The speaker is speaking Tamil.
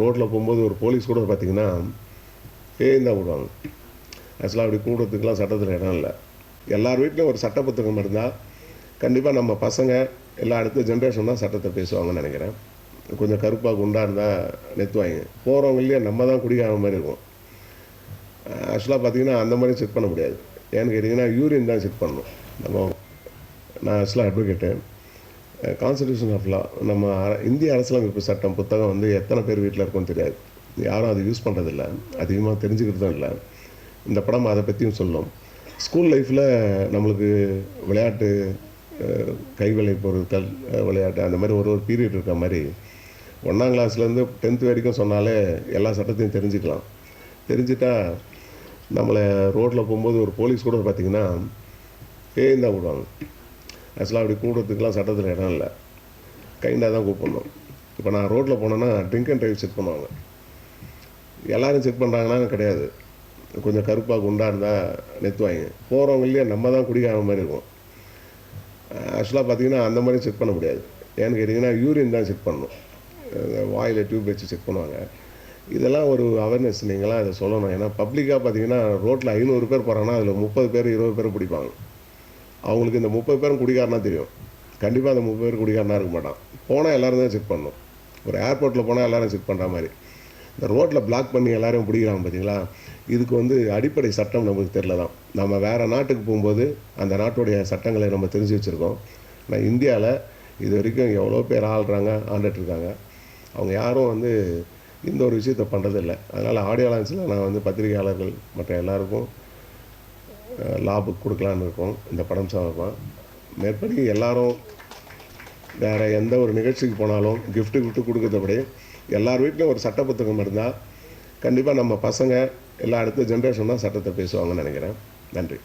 ரோட்டில் போகும்போது ஒரு போலீஸ் கூட பார்த்தீங்கன்னா ஏந்தா விடுவாங்க ஆக்சுவலாக அப்படி கூடுறதுக்கெலாம் சட்டத்தில் இடம் இல்லை. எல்லார் வீட்டிலும் ஒரு சட்ட புத்தகம் இருந்தால் கண்டிப்பாக நம்ம பசங்க எல்லா அடுத்த ஜென்ரேஷன் தான் சட்டத்தை பேசுவாங்கன்னு நினைக்கிறேன். கொஞ்சம் கருப்பாக குண்டாக இருந்தால் நெத்துவாங்க போகிறவங்களே நம்ம தான் குடிக்காத மாதிரி இருக்கும். ஆக்சுவலாக பார்த்தீங்கன்னா அந்த மாதிரி செக் பண்ண முடியாது. ஏன்னு கேட்டிங்கன்னா யூரின் தான் செக் பண்ணணும். நம்ம நான் ஆக்சுவலாக அட்வொகேட்டு கான்ஸ்டியூஷன் ஆஃப் லா நம்ம இந்திய அரசியலமைப்பு சட்டம் புத்தகம் வந்து எத்தனை பேர் வீட்டில் இருக்கும்னு தெரியாது. யாரும் அதை யூஸ் பண்ணுறதில்ல அதிகமாக தெரிஞ்சுக்கிறதும் இல்லை. இந்த படம் அதை பற்றியும் சொல்லும். ஸ்கூல் லைஃப்பில் நம்மளுக்கு விளையாட்டு கைவிளை பொருட்கள் விளையாட்டு அந்த மாதிரி ஒரு ஒரு பீரியட் இருக்க மாதிரி ஒன்றாம் கிளாஸ்லேருந்து டென்த்து வரைக்கும் சொன்னாலே எல்லா சட்டத்தையும் தெரிஞ்சுக்கலாம். தெரிஞ்சுட்டா நம்மளை ரோட்டில் போகும்போது ஒரு போலீஸ் கூட பார்த்திங்கன்னா பேயும் தான் விடுவாங்க. ஆக்சுவலாக அப்படி கூடுறதுக்கெலாம் சட்டத்தில் இடம் இல்லை. கைண்டாக தான் கூப்பிடணும். இப்போ நான் ரோட்டில் போனேன்னா ட்ரிங்க் அண்ட் ட்ரைவ் செக் பண்ணுவாங்க. எல்லோரும் செக் பண்ணுறாங்கன்னா கிடையாது. கொஞ்சம் கருப்பாக குண்டாக இருந்தால் நெத்துவாங்க போகிறவங்களே நம்ம தான் குடிக்காத மாதிரி இருக்கும். ஆக்சுவலாக பார்த்தீங்கன்னா அந்த மாதிரி செக் பண்ண முடியாது. ஏன்னு கேட்டிங்கன்னா யூரின் தான் செக் பண்ணணும். வாயில் டியூப் வச்சு செக் பண்ணுவாங்க. இதெல்லாம் ஒரு அவேர்னஸ் நீங்களாம் இதை சொல்லணும். ஏன்னா பப்ளிக்காக பார்த்தீங்கன்னா ரோட்டில் ஐநூறு பேர் போகிறாங்கன்னா அதில் முப்பது பேர் இருபது பேர் பிடிப்பாங்க. அவங்களுக்கு இந்த முப்பது பேரும் குடிகாரனா தெரியும். கண்டிப்பாக அந்த முப்பது பேர் குடிகாரனா இருக்க மாட்டான். போனால் எல்லோரும் தான் செக் பண்ணணும். ஒரு ஏர்போர்ட்டில் போனால் எல்லோரும் செக் பண்ணுற மாதிரி. இந்த ரோட்டில் பிளாக் பண்ணி எல்லோரும் பிடிக்கிறாங்க பார்த்தீங்களா இதுக்கு வந்து அடிப்படை சட்டம் நமக்கு தெரில தான். நம்ம வேறு நாட்டுக்கு போகும்போது அந்த நாட்டுடைய சட்டங்களை நம்ம தெரிஞ்சு வச்சுருக்கோம். ஆனால் இந்தியாவில் இது வரைக்கும் எவ்வளோ பேர் ஆள்றாங்க ஆண்டுட்டுருக்காங்க அவங்க யாரும் வந்து இந்த ஒரு விஷயத்தை பண்ணுறதில்ல அதனால் ஆடியோ லான்ச்சில் நான் வந்து பத்திரிகையாளர்கள் மற்ற எல்லாருக்கும் லா கொடுக்கலான்னு இருக்கோம். இந்த படம் சம்பந்தமாக மேற்படி எல்லாரும் வேறு எந்த ஒரு நிகழ்ச்சிக்கு போனாலும் கிஃப்ட்டு கிஃப்ட்டு கொடுக்கறதபடி எல்லார் வீட்லையும் ஒரு சட்ட புத்தகம் இருந்தால் கண்டிப்பாக நம்ம பசங்க எல்லா அடுத்த ஜென்ரேஷன் தான் சட்டத்தை பேசுவாங்கன்னு நினைக்கிறேன். நன்றி.